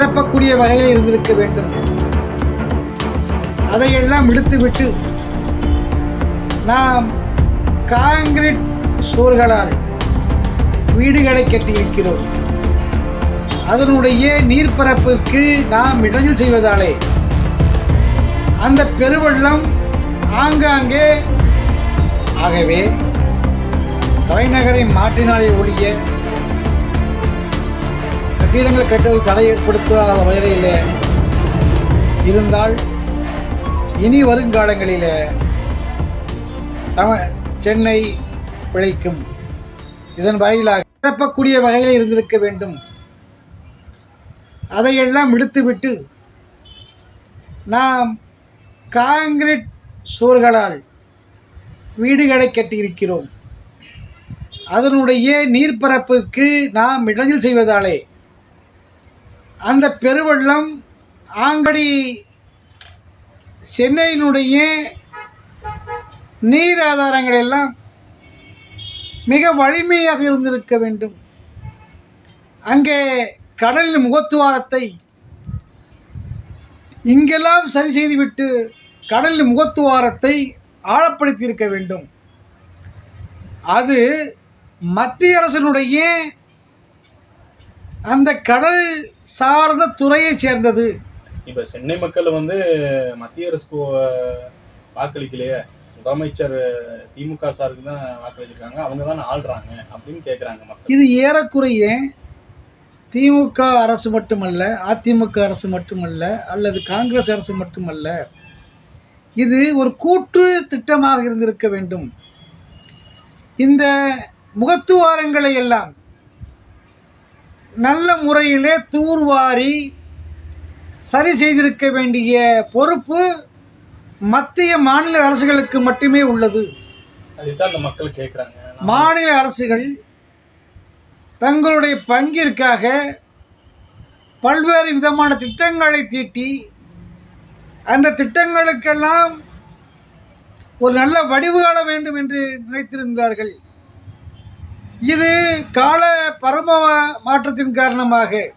நிரப்பக்கூடிய வகையில் இருந்திருக்க வேண்டும். அதையெல்லாம் இழுத்துவிட்டு நாம் காங்கிரீட் சுவர்களால் வீடுகளை கட்டியிருக்கிறோம். அதனுடைய நீர்ப்பரப்பிற்கு நாம் இடைஞ்சல் செய்வதாலே அந்த பெருவெள்ளம் ஆங்காங்கே ஆகவே தலைநகரை மாற்றினாலே ஒழிய கட்டிடங்கள் கட்டுவது தடை ஏற்படுத்தாத வகையில் இருந்தால் இனி வருங்காலங்களில் தமிழ் சென்னை பிழைக்கும். இதன் வாயிலாக நிரப்பக்கூடிய வகையில் இருந்திருக்க வேண்டும். அதையெல்லாம் விடுத்துவிட்டு நாம் காங்கிரீட் சுவர்களால் வீடுகளை கட்டியிருக்கிறோம். அதனுடைய நீர்ப்பரப்பிற்கு நாம் இடைஞ்சல் செய்வதாலே அந்த பெருவெள்ளம் ஆங்கடி சென்னையினுடைய நீர் ஆதாரங்கள் எல்லாம் மிக வலிமையாக இருந்திருக்க வேண்டும். அங்கே கடலின் முகத்துவாரத்தை இங்கெல்லாம் சரி செய்துவிட்டு கடலின் முகத்துவாரத்தை ஆழப்படுத்தி இருக்க வேண்டும். அது மத்திய அரசினுடைய அந்த கடல் சார்ந்த துறையை சேர்ந்தது. இப்ப சென்னை மக்கள் வந்து மத்திய அஹ், வாக்களிக்கலையே. முதலமைச்சர் திமுக சாருக்கு தான் வாக்களிச்சிருக்காங்க. அவங்க தான் ஆள்றாங்க அப்படின்னு கேக்குறாங்க மக்கள். இது ஏறக்குறைய திமுக அரசு மட்டுமல்ல அதிமுக அரசு மட்டுமல்ல அல்லது காங்கிரஸ் அரசு மட்டுமல்ல இது ஒரு கூட்டு திட்டமாக இருந்திருக்க வேண்டும். இந்த முகத்துவாரங்களை எல்லாம் நல்ல முறையிலே தூர்வாரி சரி செய்திருக்க வேண்டிய பொறுப்பு மத்திய மாநில அரசுகளுக்கு மட்டுமே உள்ளது. மக்கள் கேக்குறாங்க. மாநில அரசுகள் தங்களுடைய பங்கிற்காக பல்வேறு விதமான திட்டங்களை தீட்டி அந்த திட்டங்களுக்கெல்லாம் ஒரு நல்ல வடிவு காண வேண்டும் என்று நினைத்திருந்தார்கள். இது கால பரம மாற்றத்தின் காரணமாக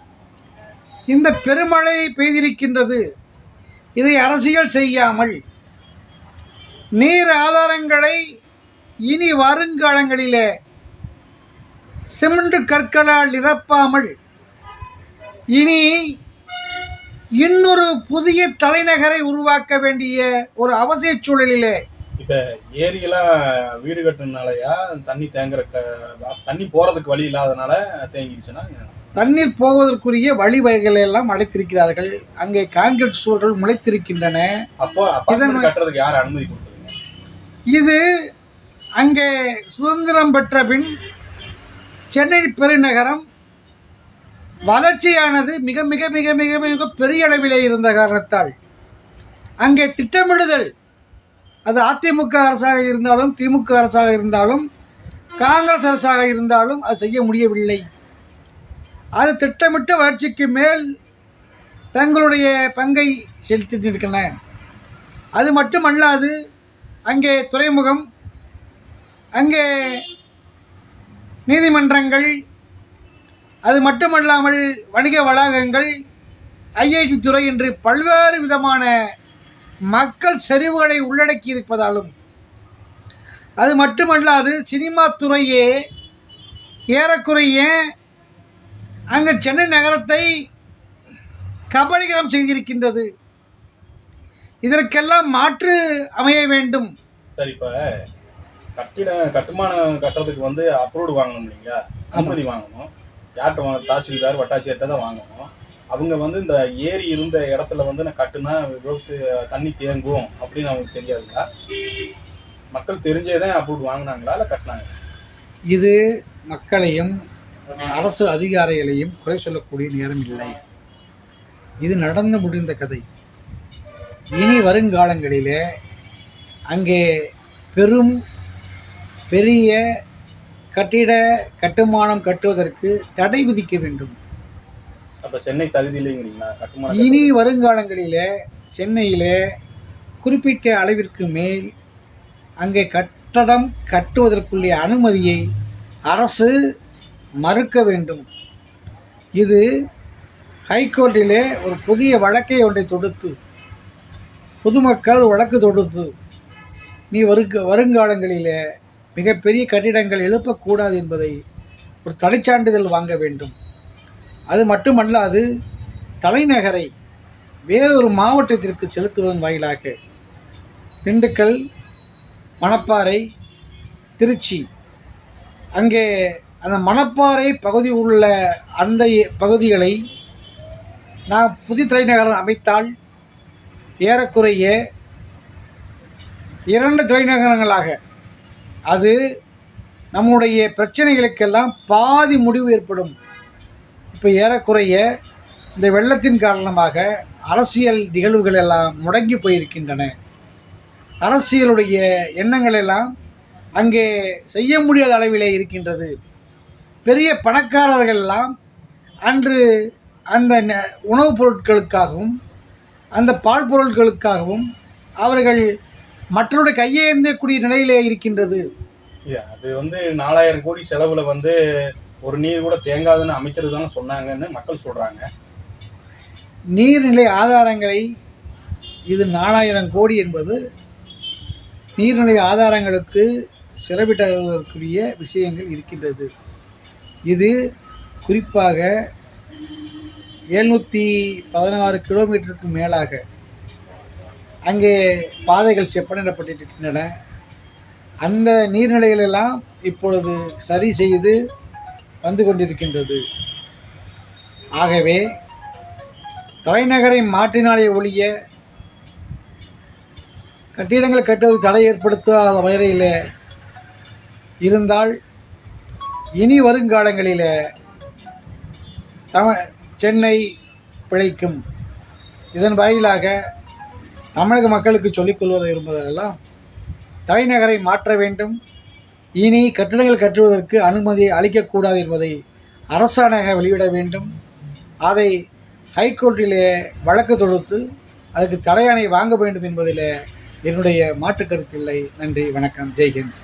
இந்த பெருமழை பெய்திருக்கின்றது. இதை அரசியல் செய்யாமல் நீர் ஆதாரங்களை இனி வருங்காலங்களிலே சிமெண்ட் கற்களால் நிரப்பாமல் இனி இன்னொரு புதிய தலைநகரை உருவாக்க வேண்டிய ஒரு அவசிய சூழலிலே இப்ப ஏரியெல்லாம் வீடு கட்டுனாலயா தண்ணி தேங்குற தண்ணி போறதுக்கு வழி இல்லாதனால தேங்கிடுச்சுன்னா தண்ணீர் போவதற்குரிய வழிவகைகளை எல்லாம் அடைத்திருக்கிறார்கள். அங்கே காங்கிரீட் சுவர்கள் முளைத்திருக்கின்றன. அப்போ அப்பார்ட்மெண்ட் கட்டுறதுக்கு யார் அனுமதி கொடுத்ததுங்க இது அங்கே சுதந்திரம் பெற்ற பின் சென்னை பெருநகரம் வளர்ச்சியானது மிக மிக மிக மிக மிக பெரிய அளவிலே இருந்த காரணத்தால் அங்கே திட்டமிடுதல் அது அதிமுக அரசாக இருந்தாலும் திமுக அரசாக இருந்தாலும் காங்கிரஸ் அரசாக இருந்தாலும் அது செய்ய முடியவில்லை. அது திட்டமிட்ட வளர்ச்சிக்கு மேல் தங்களுடைய பங்கை செலுத்திட்டிருக்கின்றன அது மட்டுமல்லாது அங்கே துறைமுகம் அங்கே நீதிமன்றங்கள் அது மட்டுமல்லாமல் வணிக வளாகங்கள் ஐஐடி துறை என்று பல்வேறு விதமான மக்கள் செறிவுகளை உள்ளடக்கி இருப்பதாலும் அது மட்டுமல்லாது சினிமா துறையே ஏறக்குறைய அங்கே சென்னை நகரத்தை கபலீகரம் செய்திருக்கின்றது. இதற்கெல்லாம் மாற்று அமைய வேண்டும். சரி இப்ப கட்டிட கட்டுமானம் கட்டுறதுக்கு வந்து அப்ரூவ்டு வாங்கணும் இல்லைங்களா? அனுமதி வாங்கணும். யார்கிட்ட வாங்க தாசில்தார் வட்டாட்சியர்கிட்ட தான் வாங்கணும். அவங்க வந்து இந்த ஏரி இருந்த இடத்துல வந்து நான் கட்டுனா விபத்து தண்ணி தேங்கும் அப்படின்னு அவங்களுக்கு தெரியாதுங்களா? மக்கள் தெரிஞ்சே தான் அப்ரூவ் வாங்கினாங்களா இல்லை கட்டினாங்க இது மக்களையும் அரசு அதிகாரிகளையும் குறை சொல்லக்கூடிய நேரம் இல்லை. இது நடந்து முடிந்த கதை. இனி வருங்காலங்களிலே அங்கே பெரும் பெரிய கட்டிட கட்டுமானம் கட்டுவதற்கு தடை விதிக்க வேண்டும். அப்ப சென்னை தகுதி இல்லைங்கிறீங்களா கட்டுமான இனி வருங்காலங்களிலே சென்னையிலே குறிப்பிட்ட அளவிற்கு மேல் அங்கே கட்டடம் கட்டுவதற்குரிய அனுமதியை அரசு மறுக்க வேண்டும். இது ஹைகோர்ட்டிலே ஒரு புதிய வழக்கை ஒன்றை தொடுத்து பொதுமக்கள் வழக்கு தொடுத்து நீ வருங்க வருங்காலங்களிலே மிகப்பெரிய கட்டிடங்கள் எழுப்பக்கூடாது என்பதை ஒரு தடைச்சான்றிதழ் வாங்க வேண்டும். அது மட்டுமல்லாது தலைநகரை வேறொரு மாவட்டத்திற்கு செலுத்துவதன் வாயிலாக திண்டுக்கல் மணப்பாறை திருச்சி அங்கே அந்த மணப்பாறை பகுதி உள்ள அந்த பகுதிகளை நான் புதிய தலைநகரம் அமைத்தால் ஏறக்குறைய இரண்டு தலைநகரங்களாக அது நம்முடைய பிரச்சனைகளுக்கெல்லாம் பாதி முடிவு ஏற்படும் இப்போ ஏறக்குறைய இந்த வெள்ளத்தின் காரணமாக அரசியல் நிகழ்வுகள் எல்லாம் முடங்கி போயிருக்கின்றன. அரசியலுடைய எண்ணங்கள் எல்லாம் அங்கே செய்ய முடியாத அளவிலே இருக்கின்றது. பெரிய பணக்காரர்கள் எல்லாம் அன்று அந்த ந- உணவுப் பொருட்களுக்காகவும் அந்த பால் பொருட்களுக்காகவும் அவர்கள் மற்றவருடைய கையேந்தக்கூடிய நிலையிலே இருக்கின்றது. அது வந்து நாலாயிரம் கோடி செலவில் வந்து ஒரு நீர் கூட தேங்காதுன்னு அமைச்சர் தானே சொன்னாங்கன்னு மக்கள் சொல்கிறாங்க நீர்நிலை ஆதாரங்களை இது நாலாயிரம் கோடி என்பது நீர்நிலை ஆதாரங்களுக்கு செலவிடுவதற்குரிய விஷயங்கள் இருக்கின்றது. இது குறிப்பாக எழுநூற்றி பதினாறு கிலோமீட்டருக்கு மேலாக அங்கே பாதைகள் செப்பனிடப்பட்டிருக்கின்றன. அந்த நீர்நிலைகளெல்லாம் இப்பொழுது சரி செய்து வந்து கொண்டிருக்கின்றது. ஆகவே தலைநகரை மாற்றினாலே ஒழிய கட்டிடங்கள் கட்டுவது தடை ஏற்படுத்தாத வகையில் இருந்தால் இனி வருங்காலங்களில் தம சென்னை பிழைக்கும். இதன் வாயிலாக தமிழக மக்களுக்கு சொல்லிக்கொள்வதை விரும்புவதெல்லாம் தலைநகரை மாற்ற வேண்டும். இனி கட்டிடங்கள் கட்டுவதற்கு அனுமதி அளிக்கக்கூடாது என்பதை அரசாணையாக வெளியிட வேண்டும். அதை ஹைகோர்ட்டிலே வழக்கு தொடுத்து அதுக்கு தடையாணை வாங்க வேண்டும் என்பதில் என்னுடைய மாற்று கருத்தில்லை நன்றி வணக்கம். ஜெய்ஹிந்த்.